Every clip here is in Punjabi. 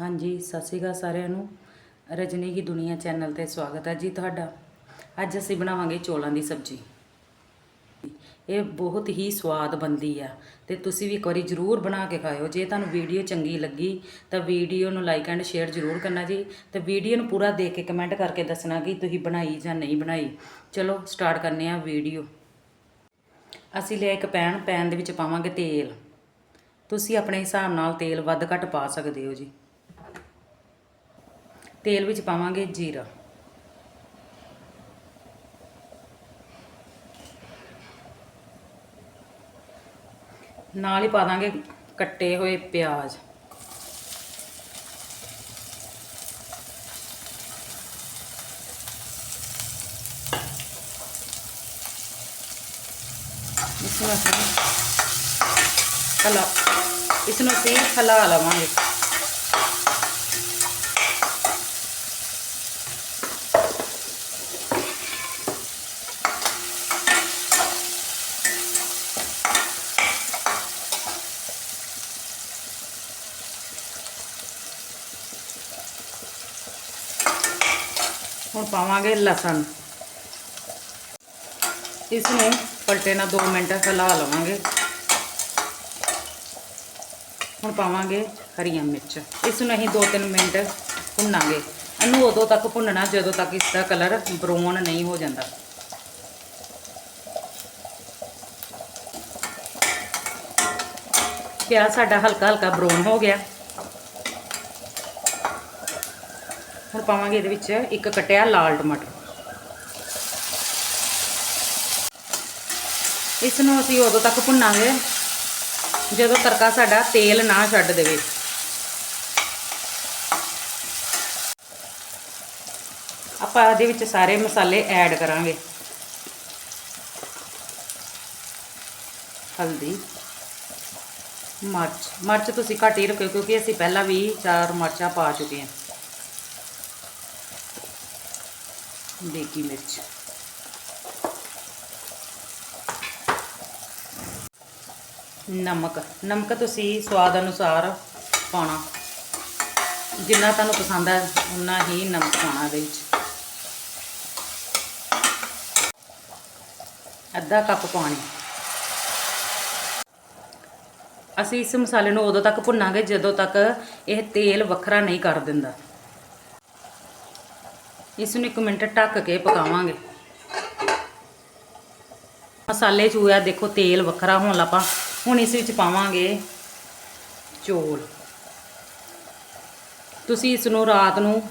ਹਾਂਜੀ, ਸਤਿ ਸ਼੍ਰੀ ਅਕਾਲ ਸਾਰਿਆਂ ਨੂੰ। ਰਜਨੀ ਕੀ ਦੁਨੀਆ ਚੈਨਲ ਤੇ ਸਵਾਗਤ ਹੈ ਜੀ ਤੁਹਾਡਾ। ਅੱਜ ਅਸੀਂ ਬਣਾਵਾਂਗੇ ਚੋਲਾਂ ਦੀ ਸਬਜ਼ੀ। ਇਹ ਬਹੁਤ ਹੀ ਸਵਾਦ ਬਣਦੀ ਆ ਤੇ ਤੁਸੀਂ ਵੀ ਇੱਕ ਵਾਰੀ ਜ਼ਰੂਰ ਬਣਾ ਕੇ ਖਾਇਓ। ਜੇ ਤੁਹਾਨੂੰ ਵੀਡੀਓ ਚੰਗੀ ਲੱਗੀ ਤਾਂ ਵੀਡੀਓ ਨੂੰ ਲਾਈਕ ਐਂਡ ਸ਼ੇਅਰ ਜ਼ਰੂਰ ਕਰਨਾ ਜੀ। ਤੇ ਵੀਡੀਓ ਨੂੰ ਪੂਰਾ ਦੇਖ ਕੇ ਕਮੈਂਟ ਕਰਕੇ ਦੱਸਣਾ ਕਿ ਤੁਸੀਂ ਬਣਾਈ ਜਾਂ ਨਹੀਂ ਬਣਾਈ। ਚਲੋ, ਸਟਾਰਟ ਕਰਨੇ ਆ ਵੀਡੀਓ। ਅਸੀਂ ਲਿਆ ਇੱਕ ਪੈਨ ਪੈਨ ਦੇ ਵਿੱਚ ਪਾਵਾਂਗੇ ਤੇਲ। ਤੁਸੀਂ ਆਪਣੇ ਹਿਸਾਬ ਨਾਲ ਤੇਲ ਵੱਧ ਘੱਟ ਪਾ ਸਕਦੇ ਹੋ ਜੀ। ਤੇਲ ਵਿੱਚ ਪਾਵਾਂਗੇ ਜੀਰਾ। ਨਾਲ ਹੀ ਪਾ ਦਾਂਗੇ ਕੱਟੇ ਹੋਏ ਪਿਆਜ਼। ਇਸ ਨੂੰ ਅਸੀਂ ਹਲਾ ਇਸ ਨੂੰ ਅਸੀਂ ਹਲਾ ਲਵਾਂਗੇ। ਹੁਣ ਪਾਵਾਂਗੇ ਲਸਣ। ਇਸ ਨੂੰ ਪਲਟੇ ਨਾਲ 2 ਮਿੰਟ ਹਿਲਾ ਲਵਾਂਗੇ। ਹੁਣ ਪਾਵਾਂਗੇ ਹਰੀਆਂ ਮਿਰਚ। ਇਸ ਨੂੰ ਅਸੀਂ 2-3 ਮਿੰਟ ਭੁੰਨਾਂਗੇ। ਇਹਨੂੰ ਉਦੋਂ ਤੱਕ ਭੁੰਨਣਾ, ਜਦੋਂ ਤੱਕ ਇਸ ਦਾ ਕਲਰ ਬਰਾਊਨ ਨਹੀਂ ਹੋ ਜਾਂਦਾ। ਪਿਆਜ਼ ਸਾਡਾ ਹਲਕਾ ਹਲਕਾ ਬਰਾਊਨ ਹੋ ਗਿਆ। ਹੁਣ ਪਾਵਾਂਗੇ ਇਹਦੇ ਵਿੱਚ, ਇੱਕ ਕਟਿਆ ਲਾਲ ਟਮਾਟਰ। ਇਸ ਨੂੰ ਅਸੀਂ ਉਦੋਂ ਤੱਕ ਭੁੰਨਾਂਗੇ, ਜਦੋਂ ਤੜਕਾ ਸਾਡਾ ਤੇਲ ਨਾ ਛੱਡ ਦੇਵੇ। ਆਪਾਂ ਇਹਦੇ ਵਿੱਚ ਸਾਰੇ ਮਸਾਲੇ ਐਡ ਕਰਾਂਗੇ। ਹਲਦੀ, ਮਿਰਚ। ਮਿਰਚ ਤੁਸੀਂ ਘੱਟ ਹੀ ਰੱਖਿਓ, ਕਿਉਂਕਿ ਅਸੀਂ ਪਹਿਲਾਂ ਵੀ ਚਾਰ ਮਿਰਚਾਂ ਪਾ ਚੁੱਕੇ ਹਾਂ। ਦੇਗੀ ਮਿਰਚ। ਨਮਕ। ਨਮਕ ਤੁਸੀਂ ਸਵਾਦ ਅਨੁਸਾਰ ਪਾਉਣਾ। ਜਿੰਨਾ ਤੁਹਾਨੂੰ ਪਸੰਦ ਹੈ ਉਨਾ ਹੀ ਨਮਕ ਪਾਉਣਾ ਇਹਦੇ ਵਿੱਚ। ਅੱਧਾ ਕੱਪ ਪਾਣੀ। ਅਸੀਂ ਇਸ ਮਸਾਲੇ ਨੂੰ ਉਦੋਂ ਤੱਕ ਭੁੰਨਾਂਗੇ ਜਦੋਂ ਤੱਕ ਇਹ ਤੇਲ ਵੱਖਰਾ ਨਹੀਂ ਕਰ ਦਿੰਦਾ। ਇਸ ਨੂੰ 1 ਮਿੰਟ ਢੱਕ ਕੇ ਪਕਾਵਾਂਗੇ। ਮਸਾਲੇ ਚੂਇਆ ਦੇਖੋ ਤੇਲ ਵੱਖਰਾ ਹੋਣ ਲੱਪਾ ਹੁਣ ਇਸ ਵਿੱਚ ਪਾਵਾਂਗੇ ਚੋਲ। ਤੁਸੀਂ ਇਸ ਨੂੰ ਰਾਤ ਨੂੰ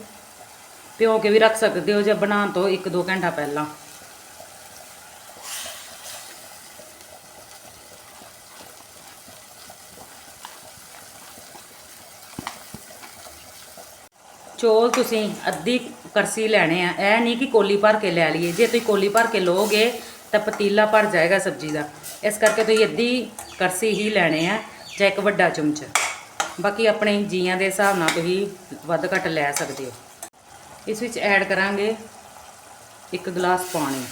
ਭਿਓ ਕੇ ਵੀ ਰੱਖ ਸਕਦੇ ਹੋ ਜਾਂ ਬਣਾਉਣ ਤੋਂ 1-2 ਘੰਟਾ ਪਹਿਲਾਂ। ਚੌਲ ਤੁਸੀਂ ਅੱਧੀ ਕਰਸੀ ਲੈਣੇ ਆ। ਇਹ ਨਹੀਂ ਕਿ ਕੋਲੀ ਭਰ ਕੇ ਲੈ ਲਈਏ। ਜੇ ਤੁਸੀਂ ਕੋਲੀ ਭਰ ਕੇ ਲੋਗੇ ਤਾਂ ਪਤੀਲਾ ਭਰ ਜਾਏਗਾ ਸਬਜ਼ੀ ਦਾ। ਇਸ ਕਰਕੇ ਤੁਸੀਂ ਅੱਧੀ ਕਰਸੀ ਹੀ ਲੈਣੇ ਆ ਜਾਂ ਇੱਕ ਵੱਡਾ ਚਮਚ। ਬਾਕੀ ਆਪਣੇ ਜੀਆਂ ਦੇ ਹਿਸਾਬ ਨਾਲ ਤੁਸੀਂ ਵੱਧ ਘੱਟ ਲੈ ਸਕਦੇ ਹੋ। ਇਸ ਵਿੱਚ ਐਡ ਕਰਾਂਗੇ ਇੱਕ ਗਲਾਸ ਪਾਣੀ।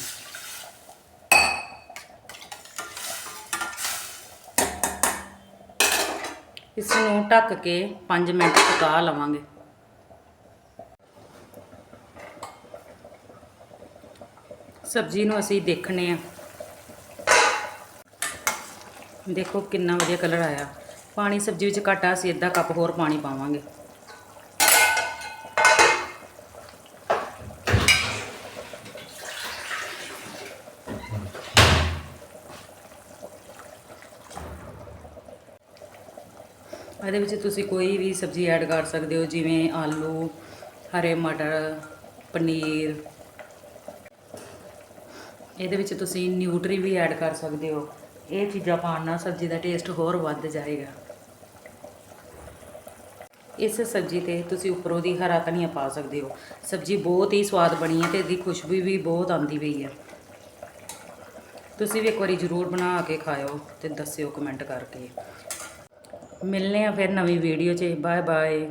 ਇਸ ਨੂੰ ਢੱਕ ਕੇ 5 ਮਿੰਟ ਪਕਾ ਲਵਾਂਗੇ। ਸਬਜ਼ੀ ਨੂੰ ਅਸੀਂ ਦੇਖਣੇ ਆ। ਦੇਖੋ ਕਿੰਨਾ ਵਧੀਆ ਕਲਰ ਆਇਆ। ਪਾਣੀ ਸਬਜ਼ੀ ਵਿੱਚ ਘੱਟ ਅਸੀਂ ਅੱਧਾ ਕੱਪ ਹੋਰ ਪਾਣੀ ਪਾਵਾਂਗੇ। ਇਹਦੇ ਵਿੱਚ ਤੁਸੀਂ ਕੋਈ ਵੀ ਸਬਜ਼ੀ ਐਡ ਕਰ ਸਕਦੇ ਹੋ, ਜਿਵੇਂ ਆਲੂ, ਹਰੇ ਮਟਰ, ਪਨੀਰ ਇਹਦੇ ਵਿੱਚ ਤੁਸੀਂ ਨਿਊਟਰੀ ਵੀ ਐਡ ਕਰ ਸਕਦੇ ਹੋ। ਇਹ ਚੀਜ਼ਾਂ ਪਾਉਣ ਨਾਲ ਸਬਜ਼ੀ ਦਾ ਟੇਸਟ ਹੋਰ ਵੱਧ ਜਾਏਗਾ। ਇਸ ਸਬਜ਼ੀ ਤੇ ਤੁਸੀਂ ਉੱਪਰੋਂ ਦੀ ਹਰਾ ਧਨੀਆ ਪਾ ਸਕਦੇ ਹੋ। ਸਬਜ਼ੀ ਬਹੁਤ ਹੀ ਸਵਾਦ ਬਣੀ ਹੈ ਤੇ ਇਹਦੀ ਖੁਸ਼ਬੂ ਵੀ ਬਹੁਤ ਆਉਂਦੀ ਪਈ ਹੈ। ਤੁਸੀਂ ਵੀ ਇੱਕ ਵਾਰੀ ਜ਼ਰੂਰ ਬਣਾ ਕੇ ਖਾਓ ਤੇ ਦੱਸਿਓ ਕਮੈਂਟ ਕਰਕੇ। ਮਿਲਨੇ ਆ ਫਿਰ ਨਵੀਂ ਵੀਡੀਓ 'ਚ। Bye bye